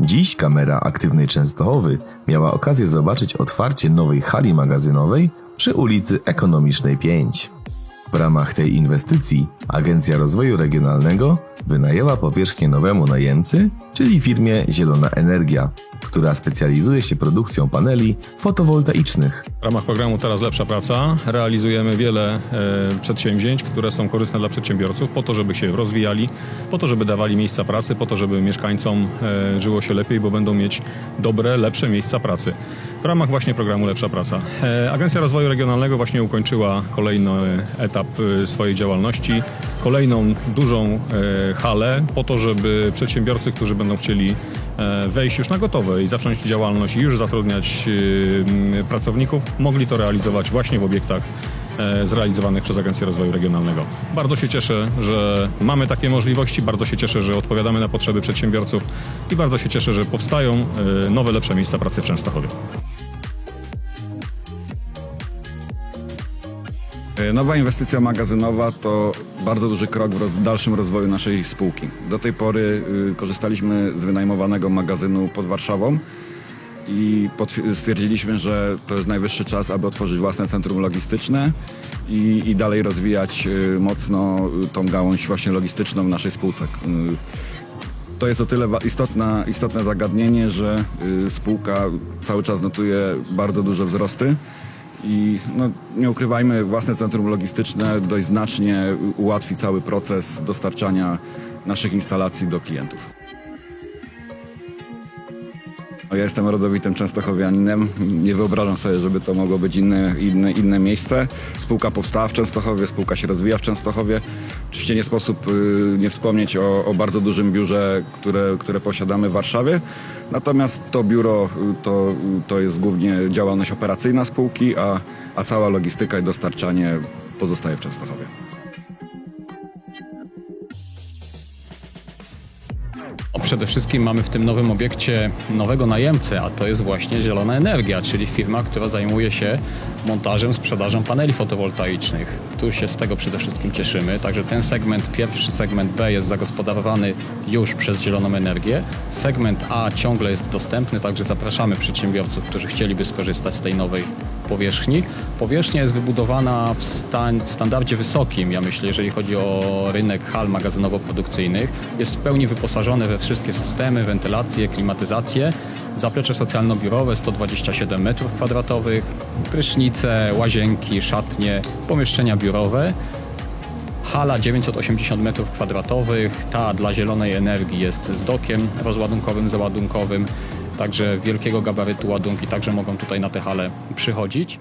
Dziś kamera aktywnej Częstochowy miała okazję zobaczyć otwarcie nowej hali magazynowej przy ulicy Ekonomicznej 5. W ramach tej inwestycji Agencja Rozwoju Regionalnego wynajęła powierzchnię nowemu najemcy, czyli firmie Zielona Energia, która specjalizuje się produkcją paneli fotowoltaicznych. W ramach programu Teraz Lepsza Praca realizujemy wiele e, przedsięwzięć, które są korzystne dla przedsiębiorców, po to, żeby się rozwijali, po to, żeby dawali miejsca pracy, po to, żeby mieszkańcom e, żyło się lepiej, bo będą mieć dobre, lepsze miejsca pracy. W ramach właśnie programu Lepsza Praca. E, Agencja Rozwoju Regionalnego właśnie ukończyła kolejny etap e, swojej działalności, kolejną dużą e, halę, po to, żeby przedsiębiorcy, którzy będą chcieli wejść już na gotowe i zacząć działalność i już zatrudniać pracowników, mogli to realizować właśnie w obiektach zrealizowanych przez Agencję Rozwoju Regionalnego. Bardzo się cieszę, że mamy takie możliwości, bardzo się cieszę, że odpowiadamy na potrzeby przedsiębiorców i bardzo się cieszę, że powstają nowe, lepsze miejsca pracy w Częstochowie. Nowa inwestycja magazynowa to bardzo duży krok w roz, dalszym rozwoju naszej spółki. Do tej pory y, korzystaliśmy z wynajmowanego magazynu pod Warszawą i stwierdziliśmy, że to jest najwyższy czas, aby otworzyć własne centrum logistyczne i, i dalej rozwijać y, mocno y, tą gałąź właśnie logistyczną w naszej spółce. Y, to jest o tyle istotna, istotne zagadnienie, że y, spółka cały czas notuje bardzo duże wzrosty i no, nie ukrywajmy, własne centrum logistyczne dość znacznie ułatwi cały proces dostarczania naszych instalacji do klientów. No, Ja jestem rodowitym Częstochowianinem. Nie wyobrażam sobie, żeby to mogło być inne, inne, inne miejsce. Spółka powstała w Częstochowie, spółka się rozwija w Częstochowie. Oczywiście nie sposób y, nie wspomnieć o, o bardzo dużym biurze, które, które posiadamy w Warszawie. Natomiast to biuro y, to, y, to jest głównie działalność operacyjna spółki, a, a cała logistyka i dostarczanie pozostaje w Częstochowie. Przede wszystkim mamy w tym nowym obiekcie nowego najemcę, a to jest właśnie Zielona Energia, czyli firma, która zajmuje się montażem, sprzedażą paneli fotowoltaicznych. Tu się z tego przede wszystkim cieszymy, także ten segment, pierwszy segment B jest zagospodarowany już przez Zieloną Energię. Segment A ciągle jest dostępny, także zapraszamy przedsiębiorców, którzy chcieliby skorzystać z tej nowej powierzchni. Powierzchnia jest wybudowana w stan, standardzie wysokim, ja myślę, jeżeli chodzi o rynek hal magazynowo-produkcyjnych. Jest w pełni wyposażony we wszystkie systemy, wentylację, klimatyzację. Zaplecze socjalno-biurowe 127 m2, prysznice, łazienki, szatnie, pomieszczenia biurowe. Hala 980 m2, ta dla zielonej energii jest z dokiem rozładunkowym, załadunkowym, także wielkiego gabarytu ładunki także mogą tutaj na tę halę przychodzić.